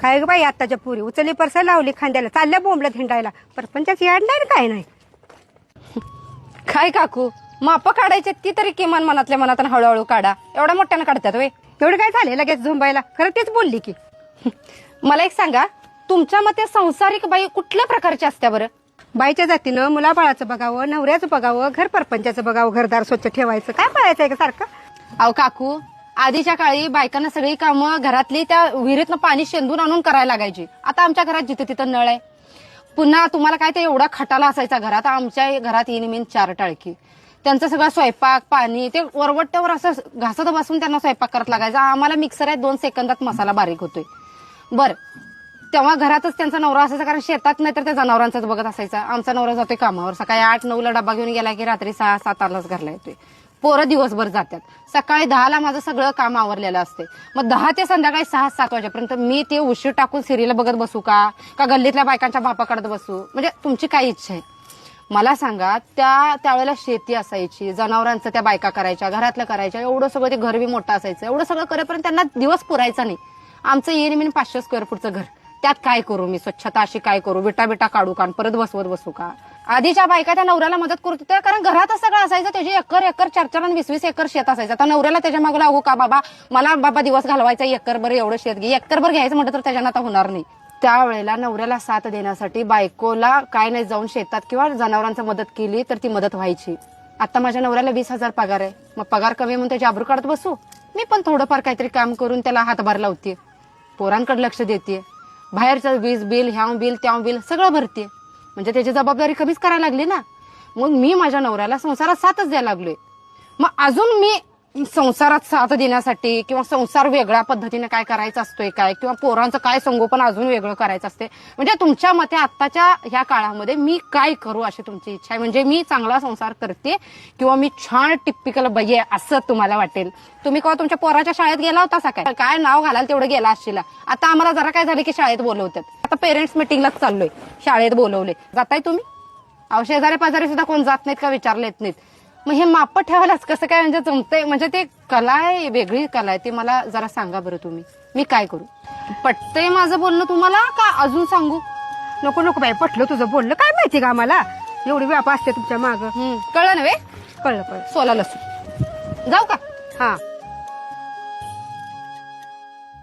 काय ग बाई आत्ताच्या पुरी? उचलली परसा लावली खांद्याला. चालल्या बोंबला हिंडायला. परपंचाची याड नाही काय नाही? काय काकू? माप काढायचे ती तरी किमान मनातल्या मनात हळूहळू काढा. एवढ्या मोठ्यानं काढतात वे एवढं काय झालं लगेच झोंबायला? खरं तेच बोलली की. मला एक सांगा तुमच्या मते संसारिक बाई कुठल्या प्रकारची असत्या बरं? बाईच्या जातीनं मुलाबाळाचं बघावं नवऱ्याचं बघावं घर परपंचाचं बघावं घरदार स्वच्छ ठेवायचं. काय पळायचं आहे का सारखं? अहो काकू आधीच्या काळी बायकांना सगळी कामं घरातली त्या विहिरीतनं पाणी शेंदून आणून करायला लागायची. आता आमच्या घरात जिथे तिथं नळ आहे. पुन्हा तुम्हाला काय ते एवढा खटाला असायचा घरात. आमच्या घरात येईन मेन चार टाळकी. त्यांचं सगळं स्वयंपाक पाणी ते वरवट्ट्यावर असं घासत बसून त्यांना स्वयंपाक करत लागायचा. आम्हाला मिक्सर आहे दोन सेकंदात मसाला बारीक होतोय. बर. तेव्हा घरातच त्यांचा नवरा असायचा कारण शेतात नाही तर त्या जनावरांचाच बघत असायचा. आमचा नवरा जातोय कामावर. सकाळी आठ नऊला डबा घेऊन गेला की रात्री सहा सात आलाच घरला येतोय. पोरं दिवसभर जातात. सकाळी दहाला माझं सगळं काम आवरलेलं असते. मग दहा ते संध्याकाळी सहा सात वाजेपर्यंत मी ते उशीर टाकून सिरियल बघत बसू का? का गल्लीतल्या बायकांच्या बापा काढत बसू? म्हणजे तुमची काय इच्छा आहे? मला सांगा त्या त्यावेळेला शेती असायची जनावरांचं त्या बायका करायच्या घरातलं करायच्या एवढं सगळं ते घर बी मोठं असायचं. एवढं सगळं करेपर्यंत त्यांना दिवस पुरायचा नाही. आमचं येईन मी पाचशे स्क्वेअर फूटचं घर. त्यात काय करू मी? स्वच्छता अशी काय करू? विटा बिटा काढू का? परत बसवत बसू का? आधीच्या बायका त्या नवऱ्याला मदत करत होत्या कारण घरातच सगळं असायचं त्याची एकर एकर चार चार आणि वीस वीस एकर शेत असायचं. आता नवऱ्याला त्याच्यामागे लागू का बाबा? मला बाबा दिवस घालवायचा एकरभर एवढं शेत घे. एकरभर घ्यायचं म्हटलं तर त्याच्यानं आता होणार नाही. त्यावेळेला नवऱ्याला साथ देण्यासाठी बायकोला काय नाही जाऊन शेतात किंवा जनावरांचा मदत केली तर ती मदत व्हायची. आता माझ्या नवऱ्याला वीस हजार पगार आहे. मग पगार कमी म्हणून त्याची आबरू काढत बसू? मी पण थोडंफार काहीतरी काम करून त्याला हातभार लावते पोरांकडे लक्ष देते बाहेरचं वीज बिल ह्या बिल त्या बिल सगळं भरते म्हणजे त्याची जबाबदारी कमीच करायला लागली ना. मग मी माझ्या नवऱ्याला संसारात साथच द्यायला लागलोय. मग अजून मी संसारात साथ देण्यासाठी किंवा संसार वेगळ्या पद्धतीने काय करायचा असतोय काय? किंवा पोरांचं काय संगोपन अजून वेगळं करायचं असते? म्हणजे तुमच्या मते आत्ताच्या ह्या काळामध्ये मी काय करू अशी तुमची इच्छा आहे? म्हणजे मी चांगला संसार करते किंवा मी छान टिपिकल बाई आहे असं तुम्हाला वाटेल. तुम्ही कवा तुमच्या पोराच्या शाळेत गेला होता सकाळी काय नाव घालाल तेवढं गेला असशील. आता आम्हाला जरा काय झालं की शाळेत बोलवतात आता पेरेंट्स मिटिंगलाच चाललोय. शाळेत बोलवले जाताय तुम्ही? अहो शेजारी पाजारी सुद्धा कोण जात नाहीत का? विचारले येत नाहीत. मग हे माप ठेवायलाच कसं काय? म्हणजे जमतंय? म्हणजे ते कला आहे वेगळी कला आहे. ते मला जरा सांगा बरं तुम्ही. मी काय करू? पटतंय माझं बोलणं तुम्हाला का अजून सांगू? नको नको बाई पटलं तुझं बोललं काय माहिती का आम्हाला? एवढी व्याप असते तुमच्या माग. कळलं नव्हे कळलं कळलं. सोला लसूण. जाऊ का? हा.